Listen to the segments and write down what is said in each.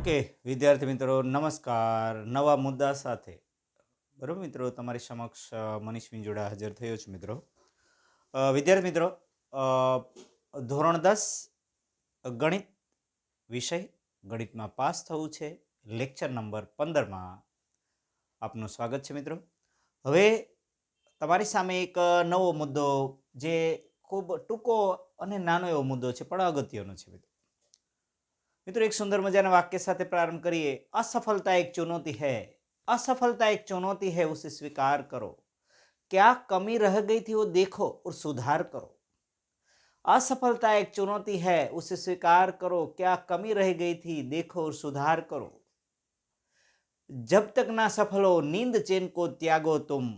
Okay, વિદ્યાર્થી મિત્રો, નમસ્કાર. નવા મુદ્દા સાથે. બરાબર મિત્રો, તમારી સમક્ષ મનીષ વિંજોડા હાજર થયો છું મિત્રો. વિદ્યાર્થી મિત્રો ધોરણ દસ, ગણિત વિષય ગણિતમાં પાસ થવું છે. લેક્ચર નંબર પંદરમાં આપનું સ્વાગત છે મિત્રો. હવે તમારી સામે એક નવો મુદ્દો જે ખૂબ ટૂંકો અને નાનો એવો મુદ્દો છે, પણ અગત્યનો છે મિત્રો. મિત્રો એક સુંદર મજાના વાક્ય સાથે પ્રારંભ કરીએ असफलता एक चुनौती है असफलता एक चुनौती है उसे स्वीकार करो क्या कमी रह गई थी वो देखो और सुधार करो असफलता एक चुनौती है उसे स्वीकार करो क्या कमी रह गई थी देखो और सुधार करो जब तक ना सफल हो नींद चैन को त्यागो तुम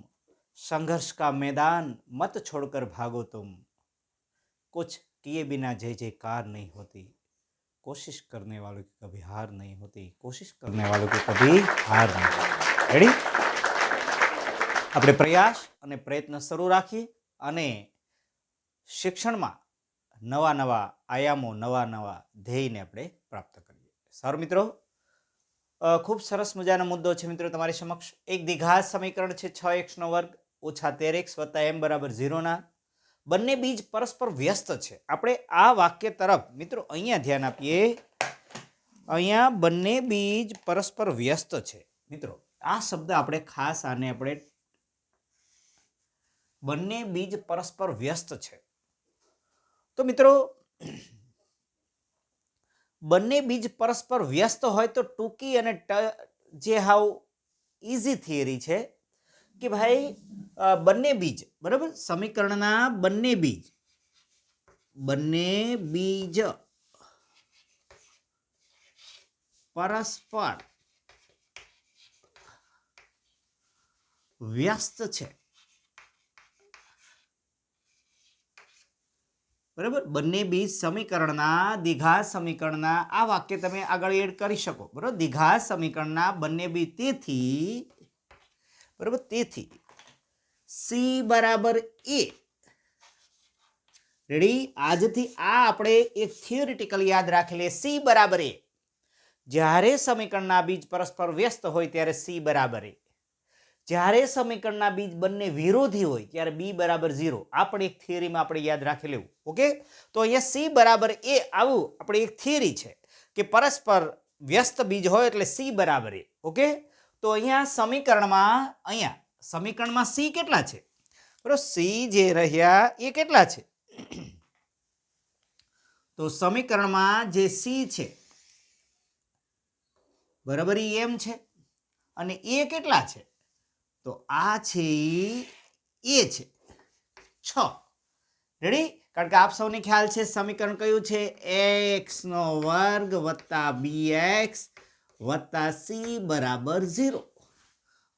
संघर्ष का मैदान मत छोड़कर भागो तुम कुछ किए बिना जय जयकार नहीं होती कोशिश करने वालों की कभी हार नहीं होती कोशिश करने वालों की कभी हार नहीं होती રેડી આપણે પ્રયાસ અને પ્રયત્ન શરૂ રાખીએ અને શિક્ષણમાં નવા નવા આયામો નવા નવા ધ્યેયને આપણે પ્રાપ્ત કરીએ સારું મિત્રો અ, ખૂબ સરસ મજાનો મુદ્દો છે મિત્રો તમારી સમક્ષ એક દ્વિઘાત સમીકરણ છે છ એક્સનો વર્ગ ઓછા તેર એક્સ વત્તા એમ બરાબર ઝીરોના બંને બીજ પરસ્પર વ્યસ્ત છે. આપણે આ વાક્ય તરફ, મિત્રો, અહીંયા ધ્યાન આપીએ. અહીંયા બંને બીજ પરસ્પર વ્યસ્ત છે. મિત્રો, આ શબ્દ આપણે ખાસ આને આપણે બંને બીજ પરસ્પર વ્યસ્ત છે. તો મિત્રો, બંને બીજ પરસ્પર વ્યસ્ત હોય તો ટૂંકી અને જે હાવ ઇઝી થિયરી છે કે ભાઈ બંને બીજ, બરાબર? સમીકરણના બંને બીજ. બંને બીજ પરસ્પર વ્યસ્ત છે. બરાબર? બંને બીજ સમીકરણના, દીઘા સમીકરણના, આ વાક્ય તમે આગળ એડ કરી શકો. બરાબર? દીઘા સમીકરણના બંને બીજ તેથી બરાબર? તેથી સી બરાબર એ. રેડી આજથી આ આપણે એક થિયોરિટિકલ યાદ રાખી લે સી બરાબર એ. જ્યારે સમીકરણના બીજ પરસ્પર વ્યસ્ત હોય ત્યારે સી બરાબર એ. જ્યારે સમીકરણના બીજ બંને વિરોધી હોય ત્યારે બી બરાબર ઝીરો. આ પણ એક થિયરીમાં આપણે યાદ રાખી લેવું. ઓકે? તો અહીંયા સી બરાબર એ આવું આપણે એક થિયરી છે કે પરસ્પર વ્યસ્ત બીજ હોય એટલે સી બરાબર એ. ઓકે? તો અહીંયા સમીકરણમાં અહીંયા, સમીકરણમાં સી કેટલા છે? બરોબર સી જે રહ્યા એ કેટલા છે? તો સમીકરણમાં જે સી છે, બરાબર, ઈ એમ છે. અને એ કેટલા છે? તો આ છે એ છે. છ. રેડી કારણ કે આપ સૌને ખ્યાલ છે, સમીકરણ કયું છે? એક્સ નો વર્ગ વત્તા બી એક્સ વત્તા સી બરાબર ઝીરો.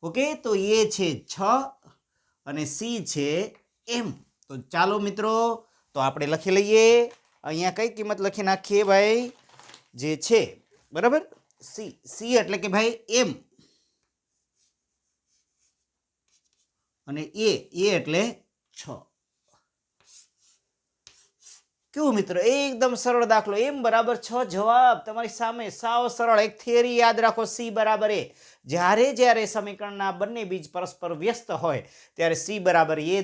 ઓકે, તો એ છે છ અને સી છે એમ. તો ચાલો મિત્રો, તો આપણે લખી લઈએ. અહીંયા કઈ કિંમત લખી નાખીએ ભાઈ? જે છે, બરાબર? સી. સી એટલે કે ભાઈ એમ. અને એ એ એટલે છ. કેવું મિત્રો? એકદમ સરળ દાખલો. એમ બરાબર છ જવાબ. તમારી સામે સાવ સરળ એક થિયરી યાદ રાખો. સી બરાબર એ જ્યારે જ્યારે સમીકરણના બંને બીજ પરસ્પર વ્યસ્ત હોય, ત્યારે સી બરાબર એ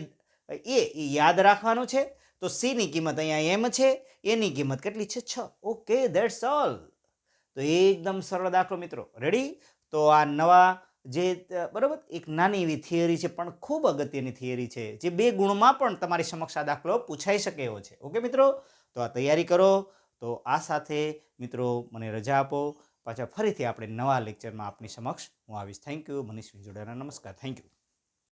એ યાદ રાખવાનું છે. તો સી ની કિંમત અહીંયા એમ છે. એની કિંમત કેટલી છે? છ. ઓકે દેટ્સ ઓલ તો એકદમ સરળ દાખલો મિત્રો. રેડી તો આ નવા જે બરાબર? એક નાની એવી થિયરી છે, પણ ખૂબ અગત્યની થિયરી છે, જે બે ગુણમાં પણ તમારી સમક્ષ આ દાખલો પૂછાઈ શકે એવો છે. ઓકે મિત્રો? તો આ તૈયારી કરો. તો આ સાથે મિત્રો મને રજા આપો. પાછા ફરીથી આપણે નવા લેક્ચરમાં આપની સમક્ષ હું આવીશ. થેન્ક યુ મનીષ વિંજોડાના નમસ્કાર. Thank you